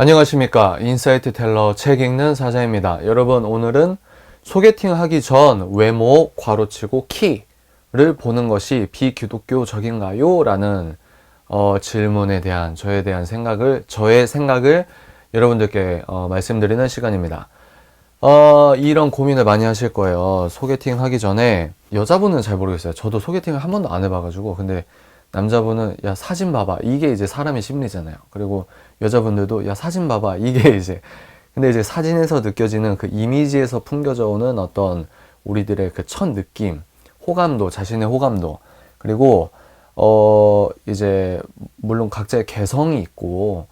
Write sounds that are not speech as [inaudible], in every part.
안녕하십니까. 인사이트 텔러 책 읽는 사자입니다. 여러분 오늘은 소개팅 하기 전 외모 괄호치고 키를 보는 것이 비기독교적인가요? 라는 어, 질문에 대한 저에 대한 생각을 저의 생각을 여러분들께 어, 말씀드리는 시간입니다. 어, 이런 고민을 많이 하실 거예요. 소개팅 하기 전에 여자분은 잘 모르겠어요. 저도 소개팅을 한 번도 안 해봐가지고. 근데 남자분은 야 사진 봐봐. 이게 이제 사람의 심리잖아요. 그리고 여자분들도 야 사진 봐봐. 이게 [laughs] 이제 근데 이제 사진에서 느껴지는 그 이미지에서 풍겨져 오는 어떤 우리들의 그 첫 느낌 호감도 자신의 호감도. 그리고 어 이제 물론 각자의 개성이 있고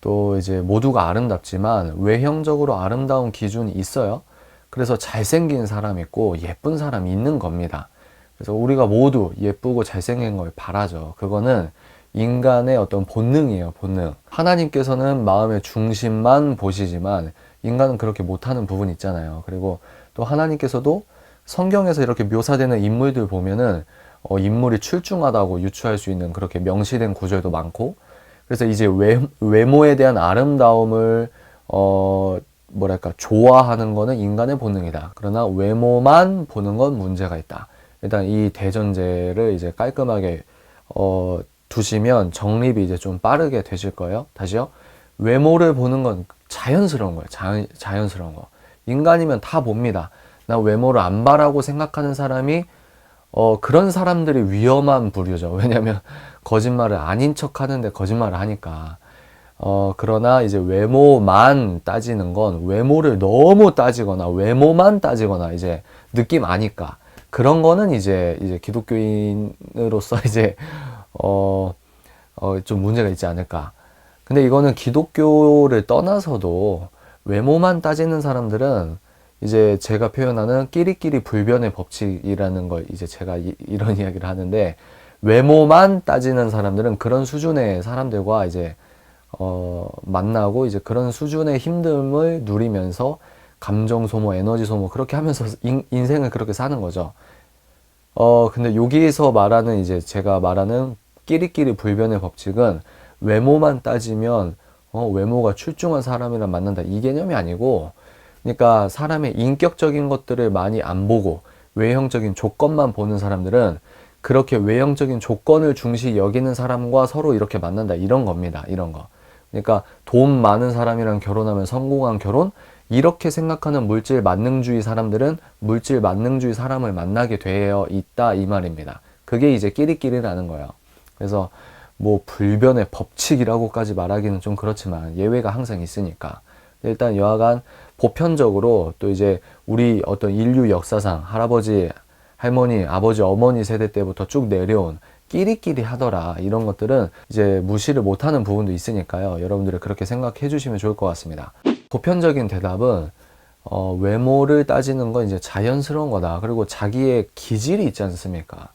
또 이제 모두가 아름답지만 외형적으로 아름다운 기준이 있어요. 그래서 잘생긴 사람 있고 예쁜 사람이 있는 겁니다 그래서 우리가 모두 예쁘고 잘생긴 걸 바라죠. 그거는 인간의 어떤 본능이에요, 본능. 하나님께서는 마음의 중심만 보시지만 인간은 그렇게 못하는 부분 있잖아요. 그리고 또 하나님께서도 성경에서 이렇게 묘사되는 인물들 보면은 어, 인물이 출중하다고 유추할 수 있는 그렇게 명시된 구절도 많고 그래서 이제 외, 외모에 대한 아름다움을 어, 뭐랄까 좋아하는 거는 인간의 본능이다. 그러나 외모만 보는 건 문제가 있다. 일단 이 대전제를 이제 깔끔하게 어, 두시면 정립이 이제 좀 빠르게 되실 거예요. 다시요. 외모를 보는 건 자연스러운 거예요. 자연, 자연스러운 거. 인간이면 다 봅니다. 나 외모를 안 봐라고 생각하는 사람이 어, 그런 사람들이 위험한 부류죠. 왜냐면 거짓말을 아닌 척 하는데 거짓말을 하니까. 어, 그러나 이제 외모만 따지는 건 외모를 너무 따지거나 외모만 따지거나 이제 느낌 아니까. 그런 거는 이제 이제 기독교인으로서 [laughs] 이제 어, 어, 좀 문제가 있지 않을까. 근데 이거는 기독교를 떠나서도 외모만 따지는 사람들은 이제 제가 표현하는 끼리끼리 불변의 법칙이라는 걸 이제 제가 이, 이런 [laughs] 이야기를 하는데 외모만 따지는 사람들은 그런 수준의 사람들과 이제 어, 만나고 이제 그런 수준의 힘듦을 누리면서 감정 소모, 에너지 소모 그렇게 하면서 [laughs] 인, 인생을 그렇게 사는 거죠. 어, 근데 여기에서 말하는 이제 제가 말하는 끼리끼리 불변의 법칙은 외모만 따지면 어, 외모가 출중한 사람이랑 만난다 이 개념이 아니고 그러니까 사람의 인격적인 것들을 많이 안 보고 외형적인 조건만 보는 사람들은 그렇게 외형적인 조건을 중시 여기는 사람과 서로 이렇게 만난다 이런 겁니다. 이런 거. 그러니까 돈 많은 사람이랑 결혼하면 성공한 결혼 이렇게 생각하는 물질 만능주의 사람들은 물질 만능주의 사람을 만나게 되어 있다 이 말입니다. 그게 이제 끼리끼리라는 거예요. 그래서 뭐 불변의 법칙이라고까지 말하기는 좀 그렇지만 예외가 항상 있으니까 일단 여하간 보편적으로 또 이제 우리 어떤 인류 역사상 할아버지 할머니 아버지 어머니 세대 때부터 쭉 내려온 끼리끼리 하더라. 이런 것들은 이제 무시를 못하는 부분도 있으니까요. 여러분들이 그렇게 생각해 주시면 좋을 것 같습니다. 보편적인 대답은 어, 외모를 따지는 건 이제 자연스러운 거다. 그리고 자기의 기질이 있지 않습니까?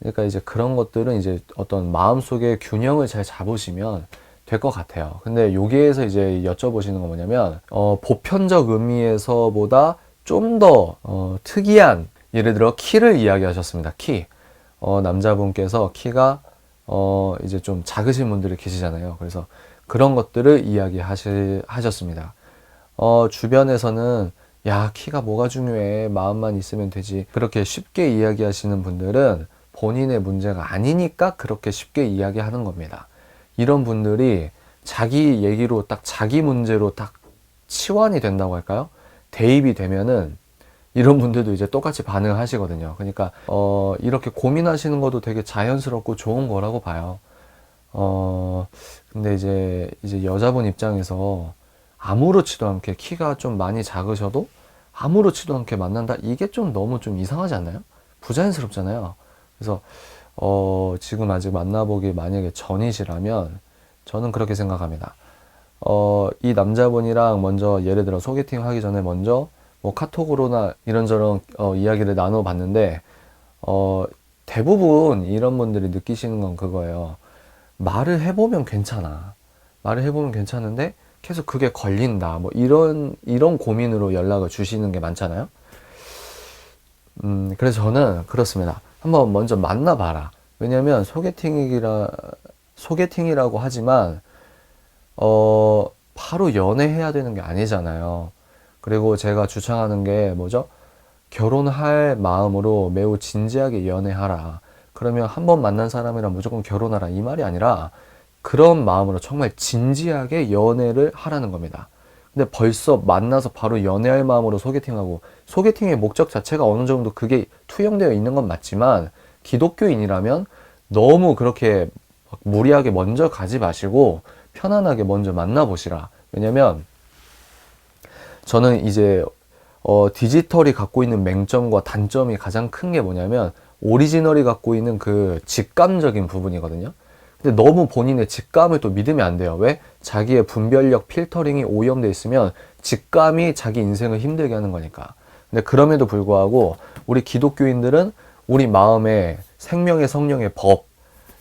그러니까 이제 그런 것들은 이제 어떤 마음속에 균형을 잘 잡으시면 될 것 같아요. 근데 여기에서 이제 여쭤보시는 건 뭐냐면 어, 보편적 의미에서보다 좀더 어, 특이한 예를 들어 키를 이야기하셨습니다. 키 어, 남자분께서 키가 어, 이제 좀 작으신 분들이 계시잖아요. 그래서 그런 것들을 이야기 하셨습니다. 어, 주변에서는 야, 키가 뭐가 중요해. 마음만 있으면 되지. 그렇게 쉽게 이야기하시는 분들은 본인의 문제가 아니니까 그렇게 쉽게 이야기하는 겁니다. 이런 분들이 자기 얘기로 딱 자기 문제로 딱 치환이 된다고 할까요? 대입이 되면은 이런 분들도 이제 똑같이 반응을 하시거든요. 그러니까 어, 이렇게 고민하시는 것도 되게 자연스럽고 좋은 거라고 봐요. 어, 근데 이제 이제 여자분 입장에서 아무렇지도 않게 키가 좀 많이 작으셔도 아무렇지도 않게 만난다. 이게 좀 너무 좀 이상하지 않나요? 부자연스럽잖아요. 그래서 어, 지금 아직 만나보기 만약에 전이시라면 저는 그렇게 생각합니다. 어, 이 남자분이랑 먼저 예를 들어 소개팅 하기 전에 먼저 뭐 카톡으로나 이런저런 어, 이야기를 나눠봤는데 어, 대부분 이런 분들이 느끼시는 건 그거예요. 말을 해보면 괜찮아. 말을 해보면 괜찮은데 계속 그게 걸린다. 뭐 이런 이런 고민으로 연락을 주시는 게 많잖아요. 음, 그래서 저는 그렇습니다. 한번 먼저 만나봐라. 왜냐면 소개팅이라 소개팅이라고 하지만 어 바로 연애해야 되는 게 아니잖아요. 그리고 제가 주창하는 게 뭐죠? 결혼할 마음으로 매우 진지하게 연애하라. 그러면 한 번 만난 사람이랑 무조건 결혼하라. 이 말이 아니라 그런 마음으로 정말 진지하게 연애를 하라는 겁니다. 근데 벌써 만나서 바로 연애할 마음으로 소개팅하고 소개팅의 목적 자체가 어느 정도 그게 투영되어 있는 건 맞지만 기독교인이라면 너무 그렇게 막 무리하게 먼저 가지 마시고 편안하게 먼저 만나보시라. 왜냐면 저는 이제 어, 디지털이 갖고 있는 맹점과 단점이 가장 큰 게 뭐냐면 오리지널이 갖고 있는 그 직감적인 부분이거든요. 근데 너무 본인의 직감을 또 믿으면 안 돼요. 왜? 자기의 분별력 필터링이 오염돼 있으면 직감이 자기 인생을 힘들게 하는 거니까. 근데 그럼에도 불구하고 우리 기독교인들은 우리 마음에 생명의 성령의 법이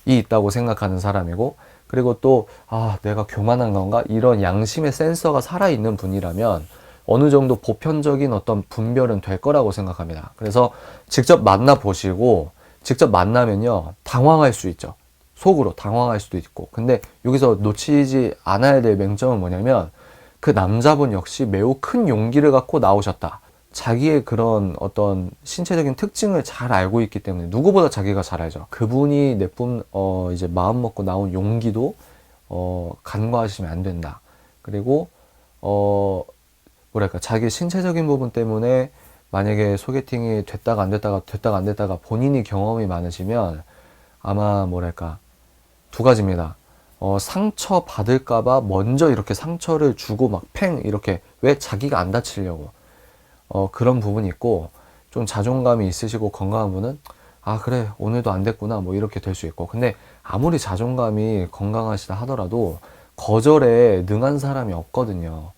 있다고 생각하는 사람이고 그리고 또 아, 내가 교만한 건가? 이런 양심의 센서가 살아 있는 분이라면 어느 정도 보편적인 어떤 분별은 될 거라고 생각합니다. 그래서 직접 만나 보시고 직접 만나면요. 당황할 수 있죠. 속으로 당황할 수도 있고. 근데 여기서 놓치지 않아야 될 맹점은 뭐냐면 그 남자분 역시 매우 큰 용기를 갖고 나오셨다. 자기의 그런 어떤 신체적인 특징을 잘 알고 있기 때문에 누구보다 자기가 잘 알죠. 그분이 내뿜 어 이제 마음 먹고 나온 용기도 어 간과하시면 안 된다. 그리고 어 뭐랄까 자기 신체적인 부분 때문에 만약에 소개팅이 됐다가 안 됐다가 됐다가 안 됐다가 본인이 경험이 많으시면 아마 뭐랄까 두 가지입니다. 어, 상처 받을까봐 먼저 이렇게 상처를 주고 막 팽 이렇게 왜 자기가 안 다치려고 어, 그런 부분이 있고 좀 자존감이 있으시고 건강한 분은 아 그래 오늘도 안 됐구나 뭐 이렇게 될 수 있고 근데 아무리 자존감이 건강하시다 하더라도 거절에 능한 사람이 없거든요.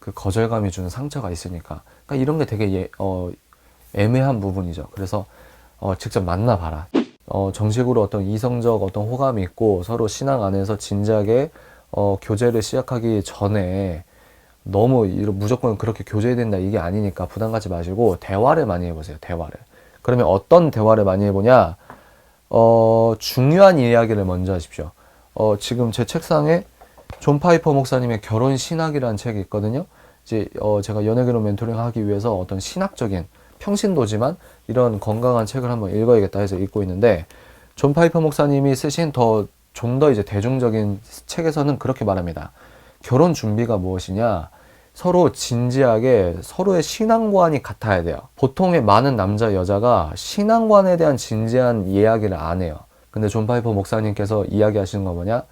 그 거절감이 주는 상처가 있으니까. 그러니까 이런 게 되게 예, 어, 애매한 부분이죠. 그래서 어, 직접 만나봐라. 어, 정식으로 어떤 이성적 어떤 호감이 있고 서로 신앙 안에서 진지하게 어, 교제를 시작하기 전에 너무 이런 무조건 그렇게 교제해야 된다 이게 아니니까 부담 갖지 마시고 대화를 많이 해보세요. 대화를. 그러면 어떤 대화를 많이 해보냐? 어, 중요한 이야기를 먼저 하십시오. 어, 지금 제 책상에 존 파이퍼 목사님의 결혼 신학이라는 책이 있거든요. 이제 어 제가 연예계로 멘토링 하기 위해서 어떤 신학적인 평신도지만 이런 건강한 책을 한번 읽어야겠다 해서 읽고 있는데 존 파이퍼 목사님이 쓰신 더좀더 이제 대중적인 책에서는 그렇게 말합니다. 결혼 준비가 무엇이냐? 서로 진지하게 서로의 신앙관이 같아야 돼요. 보통의 많은 남자 여자가 신앙관에 대한 진지한 이야기를 안 해요. 근데 존 파이퍼 목사님께서 이야기하시는 거 뭐냐?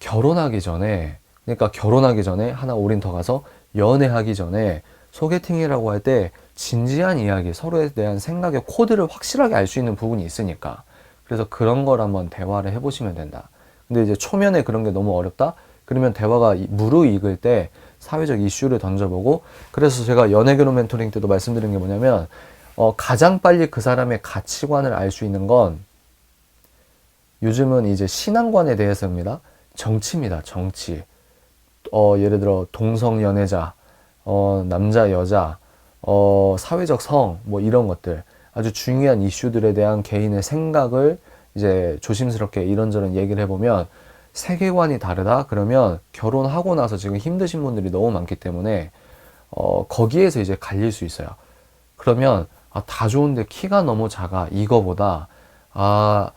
결혼하기 전에 그러니까 결혼하기 전에 하나 올인 더 가서 연애하기 전에 소개팅이라고 할 때 진지한 이야기 서로에 대한 생각의 코드를 확실하게 알 수 있는 부분이 있으니까 그래서 그런 걸 한번 대화를 해보시면 된다. 근데 이제 초면에 그런 게 너무 어렵다? 그러면 대화가 무르익을 때 사회적 이슈를 던져보고 그래서 제가 연예결혼 멘토링 때도 말씀드린 게 뭐냐면 어, 가장 빨리 그 사람의 가치관을 알 수 있는 건 요즘은 이제 신앙관에 대해서입니다. 정치입니다. 정치. 어, 예를 들어 동성 연애자, 어, 남자 여자, 어, 사회적 성, 뭐 이런 것들 아주 중요한 이슈들에 대한 개인의 생각을 이제 조심스럽게 이런저런 얘기를 해보면 세계관이 다르다 그러면 결혼하고 나서 지금 힘드신 분들이 너무 많기 때문에 어, 거기에서 이제 갈릴 수 있어요. 그러면 아, 다 좋은데 키가 너무 작아 이거보다 아,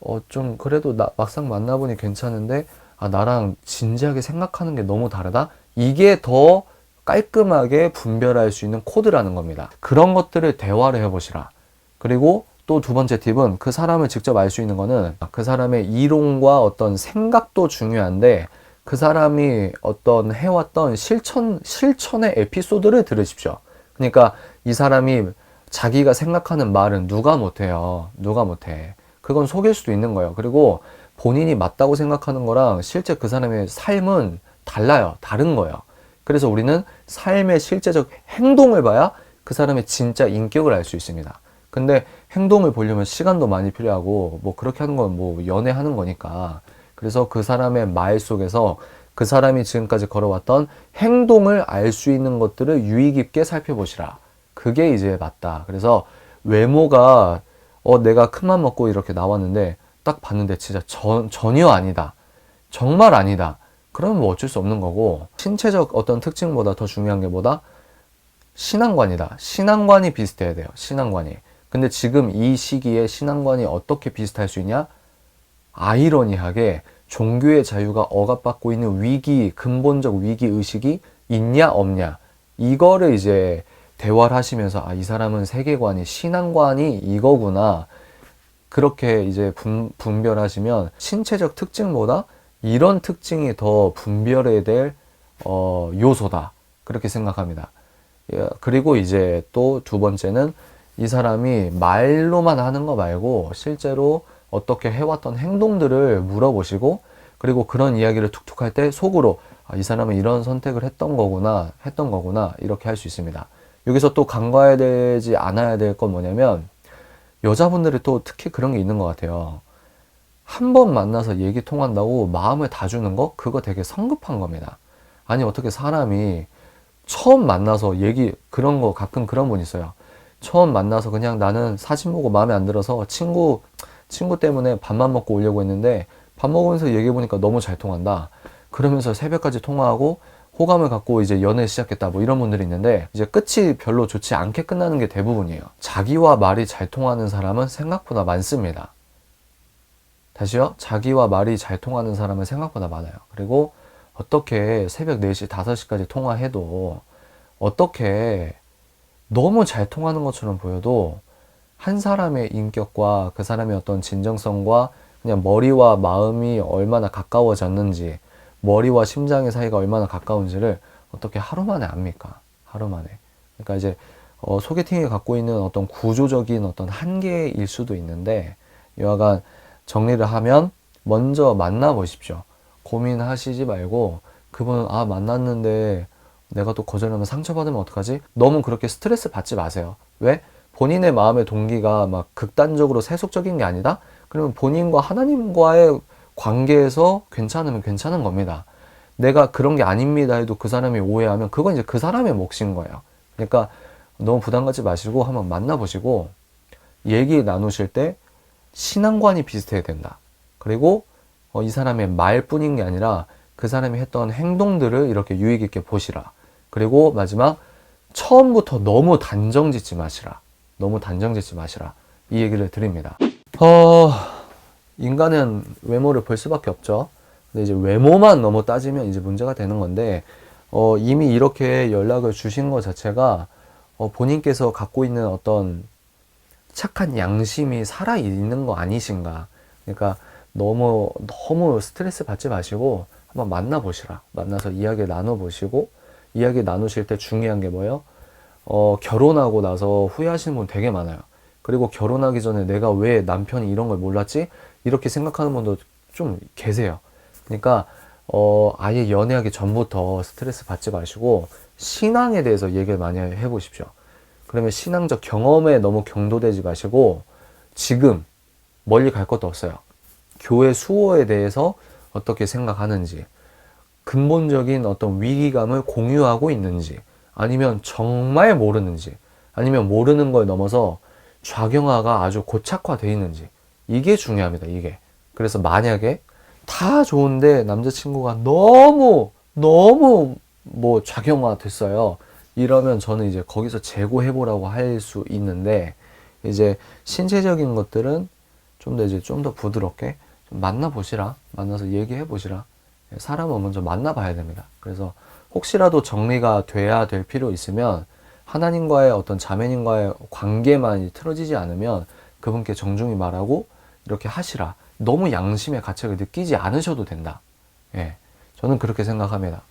어, 좀 그래도 나, 막상 만나보니 괜찮은데 아, 나랑 진지하게 생각하는 게 너무 다르다? 이게 더 깔끔하게 분별할 수 있는 코드라는 겁니다. 그런 것들을 대화를 해보시라. 그리고 또 두 번째 팁은 그 사람을 직접 알 수 있는 거는 그 사람의 이론과 어떤 생각도 중요한데 그 사람이 어떤 해왔던 실천, 실천의 에피소드를 들으십시오. 그러니까 이 사람이 자기가 생각하는 말은 누가 못해요. 누가 못해. 그건 속일 수도 있는 거예요. 그리고 본인이 맞다고 생각하는 거랑 실제 그 사람의 삶은 달라요. 다른 거예요. 그래서 우리는 삶의 실제적 행동을 봐야 그 사람의 진짜 인격을 알 수 있습니다. 근데 행동을 보려면 시간도 많이 필요하고 뭐 그렇게 하는 건 뭐 연애하는 거니까 그래서 그 사람의 말 속에서 그 사람이 지금까지 걸어왔던 행동을 알 수 있는 것들을 유의 깊게 살펴보시라. 그게 이제 맞다. 그래서 외모가 어 내가 큰맘 먹고 이렇게 나왔는데 딱 봤는데 진짜 전, 전혀 아니다. 정말 아니다. 그러면 뭐 어쩔 수 없는 거고 신체적 어떤 특징보다 더 중요한 게 뭐다? 신앙관이다. 신앙관이 비슷해야 돼요. 신앙관이. 근데 지금 이 시기에 신앙관이 어떻게 비슷할 수 있냐? 아이러니하게 종교의 자유가 억압받고 있는 위기, 근본적 위기 의식이 있냐 없냐 이거를 이제 대화를 하시면서 아 이 사람은 세계관이 신앙관이 이거구나 그렇게 이제 분, 분별하시면 신체적 특징보다 이런 특징이 더 분별해야 될 어, 요소다 그렇게 생각합니다. 예, 그리고 이제 또 두 번째는 이 사람이 말로만 하는 거 말고 실제로 어떻게 해왔던 행동들을 물어보시고 그리고 그런 이야기를 툭툭 할 때 속으로 아, 이 사람은 이런 선택을 했던 거구나 했던 거구나 이렇게 할 수 있습니다. 여기서 또 간과해야 되지 않아야 될 건 뭐냐면 여자분들이 또 특히 그런 게 있는 것 같아요. 한 번 만나서 얘기 통한다고 마음을 다 주는 거 그거 되게 성급한 겁니다. 아니 어떻게 사람이 처음 만나서 얘기 그런 거 가끔 그런 분 있어요. 처음 만나서 그냥 나는 사진 보고 마음에 안 들어서 친구 친구 때문에 밥만 먹고 오려고 했는데 밥 먹으면서 얘기해 보니까 너무 잘 통한다. 그러면서 새벽까지 통화하고 호감을 갖고 이제 연애 시작했다 뭐 이런 분들이 있는데 이제 끝이 별로 좋지 않게 끝나는 게 대부분이에요. 자기와 말이 잘 통하는 사람은 생각보다 많습니다. 다시요. 자기와 말이 잘 통하는 사람은 생각보다 많아요. 그리고 어떻게 새벽 4시, 5시까지 통화해도 어떻게 너무 잘 통하는 것처럼 보여도 한 사람의 인격과 그 사람의 어떤 진정성과 그냥 머리와 마음이 얼마나 가까워졌는지 머리와 심장의 사이가 얼마나 가까운지를 어떻게 하루 만에 압니까? 하루 만에. 그러니까 이제 어, 소개팅이 갖고 있는 어떤 구조적인 어떤 한계일 수도 있는데 여하간 정리를 하면 먼저 만나보십시오. 고민하시지 말고 그분 아 만났는데 내가 또 거절하면 상처받으면 어떡하지? 너무 그렇게 스트레스 받지 마세요. 왜? 본인의 마음의 동기가 막 극단적으로 세속적인 게 아니다? 그러면 본인과 하나님과의 관계에서 괜찮으면 괜찮은 겁니다. 내가 그런 게 아닙니다 해도 그 사람이 오해하면 그건 이제 그 사람의 몫인 거예요. 그러니까 너무 부담 갖지 마시고 한번 만나보시고 얘기 나누실 때 신앙관이 비슷해야 된다. 그리고 어, 이 사람의 말뿐인 게 아니라 그 사람이 했던 행동들을 이렇게 유익 있게 보시라. 그리고 마지막 처음부터 너무 단정 짓지 마시라. 너무 단정 짓지 마시라. 이 얘기를 드립니다. 어, 인간은 외모를 볼 수밖에 없죠. 근데 이제 외모만 너무 따지면 이제 문제가 되는 건데, 어, 이미 이렇게 연락을 주신 것 자체가 어, 본인께서 갖고 있는 어떤 착한 양심이 살아 있는 거 아니신가. 그러니까 너무, 너무 스트레스 받지 마시고 한번 만나 보시라. 만나서 이야기 나눠 보시고, 이야기 나누실 때 중요한 게 뭐예요? 어, 결혼하고 나서 후회하시는 분 되게 많아요. 그리고 결혼하기 전에 내가 왜 남편이 이런 걸 몰랐지? 이렇게 생각하는 분도 좀 계세요. 그러니까, 어, 아예 연애하기 전부터 스트레스 받지 마시고, 신앙에 대해서 얘기를 많이 해보십시오. 그러면 신앙적 경험에 너무 경도되지 마시고, 지금 멀리 갈 것도 없어요. 교회 수호에 대해서 어떻게 생각하는지, 근본적인 어떤 위기감을 공유하고 있는지, 아니면 정말 모르는지, 아니면 모르는 걸 넘어서 좌경화가 아주 고착화되어 있는지, 이게 중요합니다, 이게. 그래서 만약에 다 좋은데 남자친구가 너무, 너무 뭐 좌경화 됐어요. 이러면 저는 이제 거기서 재고해보라고 할 수 있는데, 이제 신체적인 것들은 좀 더 이제 좀 더 부드럽게 좀 만나보시라. 만나서 얘기해보시라. 사람은 먼저 만나봐야 됩니다. 그래서 혹시라도 정리가 돼야 될 필요 있으면 하나님과의 어떤 자매님과의 관계만 틀어지지 않으면 그분께 정중히 말하고 이렇게 하시라. 너무 양심의 가책을 느끼지 않으셔도 된다. 예. 저는 그렇게 생각합니다.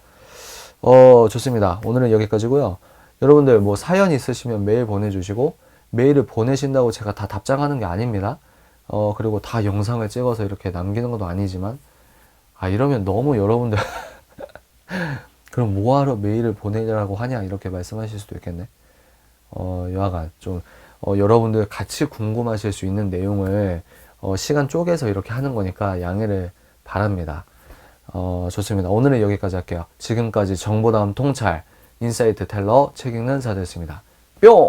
어, 좋습니다. 오늘은 여기까지고요. 여러분들 뭐 사연 있으시면 메일 보내주시고 메일을 보내신다고 제가 다 답장하는 게 아닙니다. 어, 그리고 다 영상을 찍어서 이렇게 남기는 것도 아니지만 아, 이러면 너무 여러분들 [laughs] 그럼 뭐하러 메일을 보내라고 하냐 이렇게 말씀하실 수도 있겠네. 어, 여하간 좀 어, 여러분들 같이 궁금하실 수 있는 내용을 어, 시간 쪼개서 이렇게 하는 거니까 양해를 바랍니다. 어, 좋습니다. 오늘은 여기까지 할게요. 지금까지 정보다음 통찰 인사이트 텔러 책 읽는 사드였습니다. 뿅!